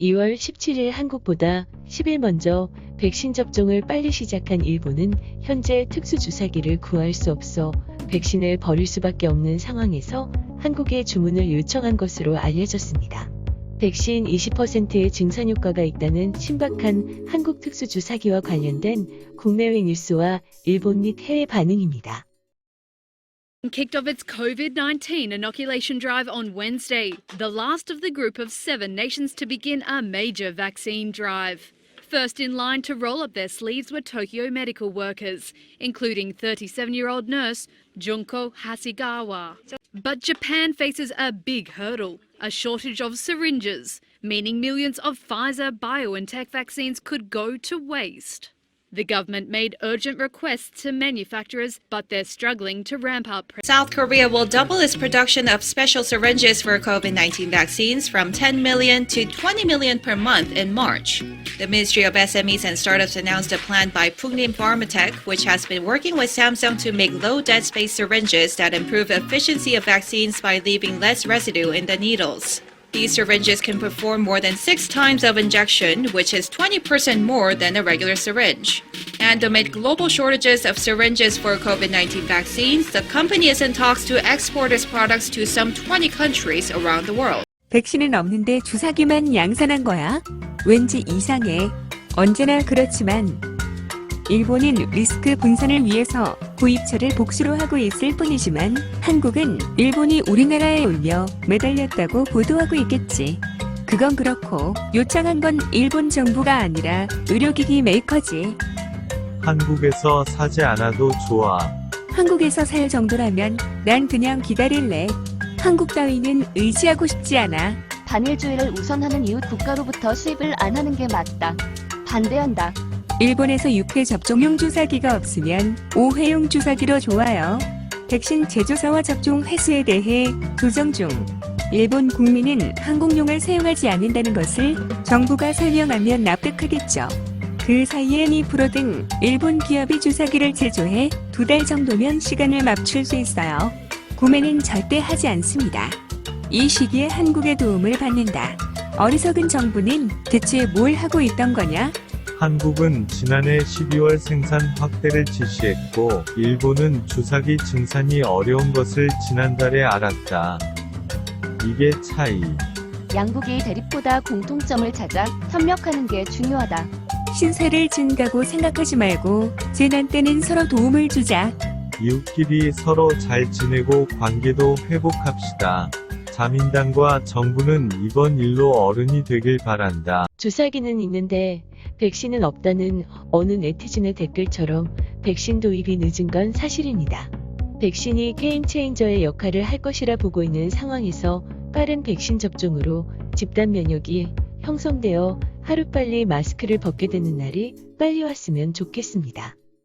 2월 17일 한국보다 10일 먼저 백신 접종을 빨리 시작한 일본은 현재 특수주사기를 구할 수 없어 백신을 버릴 수밖에 없는 상황에서 한국에 주문을 요청한 것으로 알려졌습니다. 백신 20%의 증산 효과가 있다는 신박한 한국 특수주사기와 관련된 국내외 뉴스와 일본 및 해외 반응입니다. Kicked off its COVID 19 inoculation drive on Wednesday, the last of the group of seven nations to begin a major vaccine drive. First in line to roll up their sleeves were Tokyo medical workers, including 37 year old nurse Junko Hasigawa. But Japan faces a big hurdle a shortage of syringes, meaning millions of Pfizer BioNTech vaccines could go to waste. The government made urgent requests to manufacturers, but they're struggling to ramp up. South Korea will double its production of special syringes for COVID 19 vaccines from 10 million to 20 million per month in March. The Ministry of SMEs and Startups announced a plan by Pugnim Pharmatech, which has been working with Samsung to make low dead space syringes that improve efficiency of vaccines by leaving less residue in the needles. These syringes can perform more than six times of injection, which is 20% more than a regular syringe. And amid global shortages of syringes for COVID 19 vaccines, the company is in talks to export its products to some 20 countries around the world. 백신은 없는데 주사기만 양산한 거야? 왠지 이상해. 언제나 그렇지만 일본은 리스크 분산을 위해서 구입처를 복수로 하고 있을 뿐이지만 한국은 일본이 우리나라에 올려 매달렸다고 보도하고 있겠지. 그건 그렇고 요청한 건 일본 정부가 아니라 의료기기 메이커지. 한국에서 사지 않아도 좋아. 한국에서 살 정도라면 난 그냥 기다릴래. 한국 따위는 의지하고 싶지 않아. 단일주의를 우선하는 이웃 국가로부터 수입을 안 하는 게 맞다. 반대한다. 일본에서 6회 접종용 주사기가 없으면 5회용 주사기로 좋아요. 백신 제조사와 접종 횟수에 대해 조정 중. 일본 국민은 항공용을 사용하지 않는다는 것을 정부가 설명하면 납득하겠죠. 그 사이에 니프로 등 일본 기업이 주사기를 제조해 두 달 정도면 시간을 맞출 수 있어요. 구매는 절대 하지 않습니다. 이 시기에 한국의 도움을 받는다. 어리석은 정부는 대체 뭘 하고 있던 거냐? 한국은 지난해 12월 생산 확대를 지시했고, 일본은 주사기 증산이 어려운 것을 지난달에 알았다. 이게 차이. 양국이 대립보다 공통점을 찾아 협력하는 게 중요하다. 신세를 진다고 생각하지 말고 재난 때는 서로 도움을 주자. 이웃끼리 서로 잘 지내고 관계도 회복합시다. 자민당과 정부는 이번 일로 어른이 되길 바란다. 주사기는 있는데 백신은 없다는 어느 네티즌의 댓글처럼 백신 도입이 늦은 건 사실입니다. 백신이 게임 체인저의 역할을 할 것이라 보고 있는 상황에서 빠른 백신 접종으로 집단 면역이 형성되어 하루빨리 마스크를 벗게 되는 날이 빨리 왔으면 좋겠습니다.